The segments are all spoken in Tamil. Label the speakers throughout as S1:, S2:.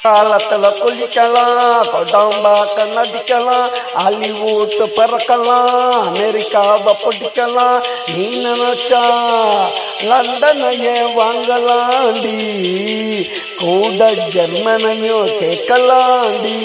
S1: காலத்துல குளிக்கலாம் கொடாம்பாக்க நடிக்கலாம் ஹாலிவுட் பறக்கலாம் அமெரிக்காவை பிடிக்கலாம். நீ நினைச்சா லண்டனையே வாங்கலாண்டி கூட ஜெர்மனையும் கேட்கலாண்டி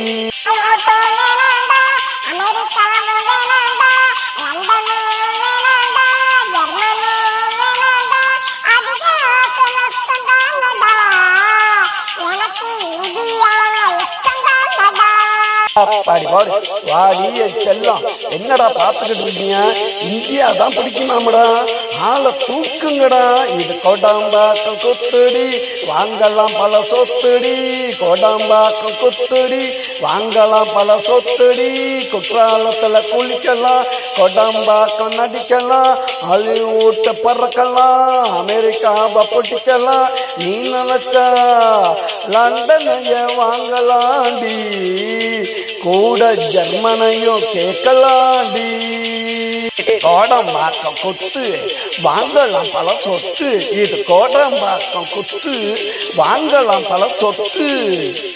S1: பாடி பாடி. வாடி செல்லம். என்னடா பார்த்துக்கிட்டு இருக்கீங்க? இந்தியா தான் பிடிக்குமாமடா? ஆளை தூக்குங்கடா. இது கோடாம்பாக்கம் குத்துடி. வாங்கலாம் பல சொத்துடி. கோடாம்பாக்கம் குத்துடி. வாங்கலாம் பல சொத்துடி. குற்றாலத்தில் குளிக்கலாம். கொடாம்பாக்கம் நடிக்கலாம். ஹாலிவுட் பறக்கலாம். அமெரிக்காவை பிடிக்கலாம். நீ நினைச்சா லண்டனைய வாங்கலாண்டி. கூட ஜெர்மனையும் கேட்கலாண்டி. கோடம்பாக்கம் குத்து வாங்கலாம் பல சொத்து. இது கோடம்பாக்கம் குத்து வாங்கலாம் பல சொத்து.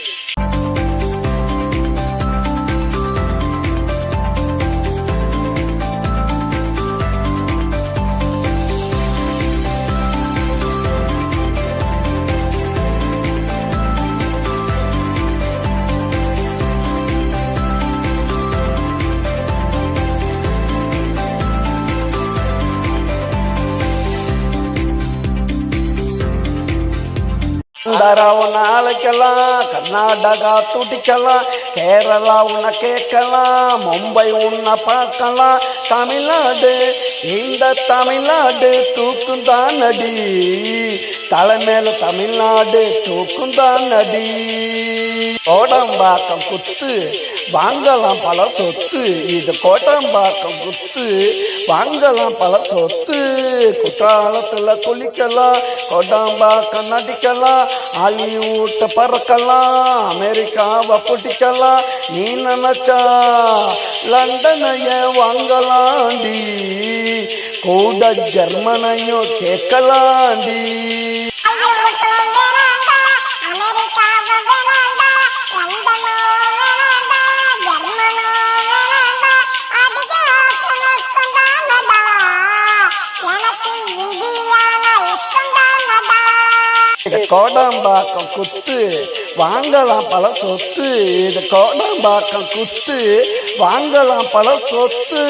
S1: ஆந்திராவுன்னை அழைக்கலாம் கர்நாடகா துடிக்கலாம் கேரளா உன்னை கேட்கலாம் மும்பை உன்னை பார்க்கலாம். தமிழ்நாடு இந்த தமிழ்நாடு தூக்குந்தான் நடி தலைமையில தமிழ்நாடு தூக்குந்தான் நடி கோடம்பாக்கம் குத்து வாங்கலாம் பல சொத்து. இது கோட்டம்பாக்கம் குத்து வாங்கலாம் பல சொத்து குற்றாலத்தில் குளிக்கலாம் கோடம்பாக்கம் நடிக்கலாம் ஹாலிவுட் பறக்கலாம் அமெரிக்காவை பிடிக்கலாம். நீ நினைச்சா லண்டனைய வாங்கலாண்டி. கூட ஜெர்மனையும் கேட்கலாண்டி. இது கோடம்பாக்கம் குத்து வாங்கலாம் பல சொத்து. இது கோடம்பாக்கம் குத்து வாங்கலாம் பல சொத்து.